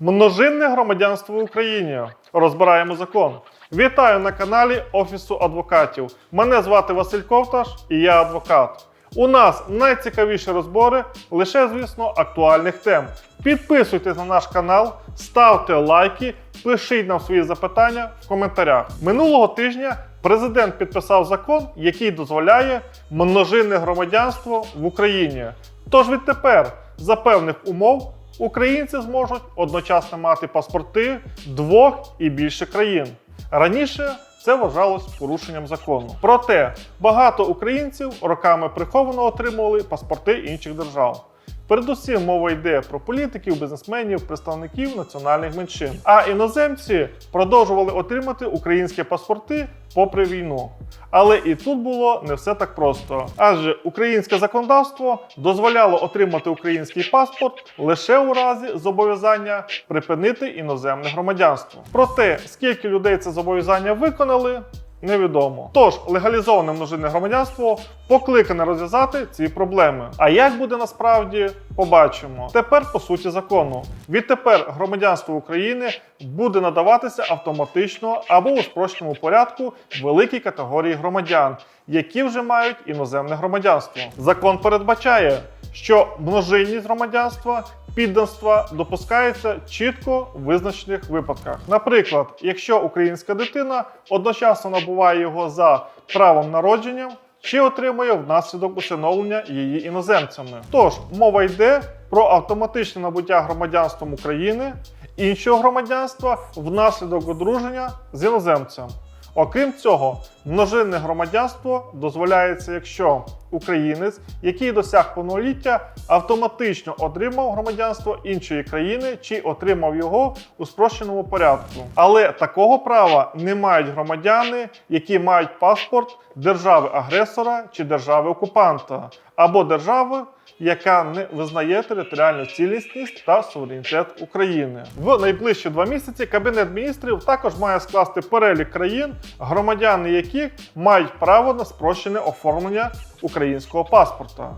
Множинне громадянство в Україні. Розбираємо закон. Вітаю на каналі Офісу адвокатів. Мене звати Василь Ковташ і я адвокат. У нас найцікавіші розбори лише, звісно, актуальних тем. Підписуйтесь на наш канал, ставте лайки, пишіть нам свої запитання в коментарях. Минулого тижня президент підписав закон, який дозволяє множинне громадянство в Україні. Тож відтепер, за певних умов, українці зможуть одночасно мати паспорти двох і більше країн. Раніше це вважалось порушенням закону. Проте багато українців роками приховано отримували паспорти інших держав. Передусім мова йде про політиків, бізнесменів, представників національних меншин. А іноземці продовжували отримати українські паспорти попри війну. Але і тут було не все так просто. Адже українське законодавство дозволяло отримати український паспорт лише у разі зобов'язання припинити іноземне громадянство. Проте, скільки людей це зобов'язання виконали, невідомо. Тож легалізоване множинне громадянство покликане розв'язати ці проблеми. А як буде насправді, побачимо. Тепер по суті закону. Відтепер громадянство України буде надаватися автоматично або у спрощеному порядку великій категорії громадян, які вже мають іноземне громадянство. Закон передбачає, що множинність громадянства підданства допускається чітко в визначених випадках. Наприклад, якщо українська дитина одночасно набуває його за правом народження чи отримує внаслідок усиновлення її іноземцями. Тож мова йде про автоматичне набуття громадянством України іншого громадянства внаслідок одруження з іноземцем. Окрім цього, множинне громадянство дозволяється, якщо українець, який досяг повноліття, автоматично отримав громадянство іншої країни чи отримав його у спрощеному порядку. Але такого права не мають громадяни, які мають паспорт держави-агресора чи держави-окупанта, або держави, яка не визнає територіальну цілісність та суверенітет України. В найближчі два місяці Кабінет міністрів також має скласти перелік країн, громадяни яких мають право на спрощене оформлення українського паспорта.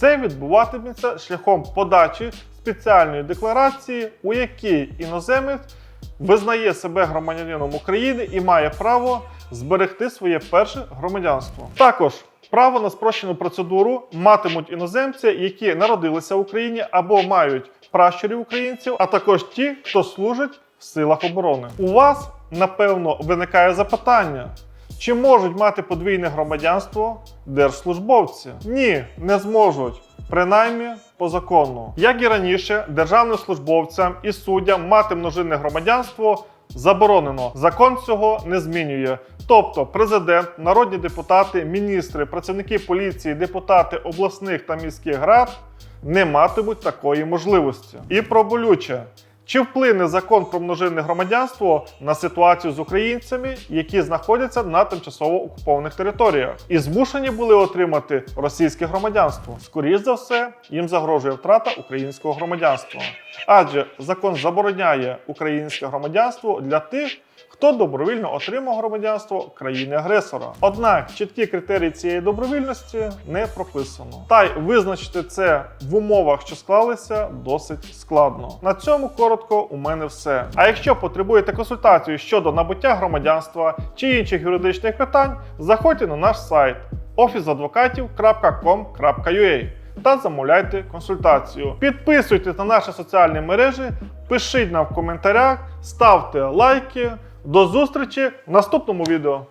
Це відбуватиметься шляхом подачі спеціальної декларації, у якій іноземець визнає себе громадянином України і має право зберегти своє перше громадянство. Також право на спрощену процедуру матимуть іноземці, які народилися в Україні або мають пращурів українців, а також ті, хто служить в силах оборони. У вас напевно виникає запитання. Чи можуть мати подвійне громадянство держслужбовці? Ні, не зможуть. Принаймні по закону. Як і раніше, державним службовцям і суддям мати множинне громадянство заборонено. Закон цього не змінює. Тобто, президент, народні депутати, міністри, працівники поліції, депутати обласних та міських рад не матимуть такої можливості. І про болюче. Чи вплине закон про множинне громадянство на ситуацію з українцями, які знаходяться на тимчасово окупованих територіях, і змушені були отримати російське громадянство? Скоріше за все, їм загрожує втрата українського громадянства, адже закон забороняє українське громадянство для тих, хто добровільно отримав громадянство країни-агресора. Однак чіткі критерії цієї добровільності не прописано. Та й визначити це в умовах, що склалися, досить складно. На цьому коротко у мене все. А якщо потребуєте консультацію щодо набуття громадянства чи інших юридичних питань, заходьте на наш сайт officeadvokatів.com.ua та замовляйте консультацію. Підписуйтесь на наші соціальні мережі, пишіть нам в коментарях, ставте лайки. До зустрічі в наступному відео.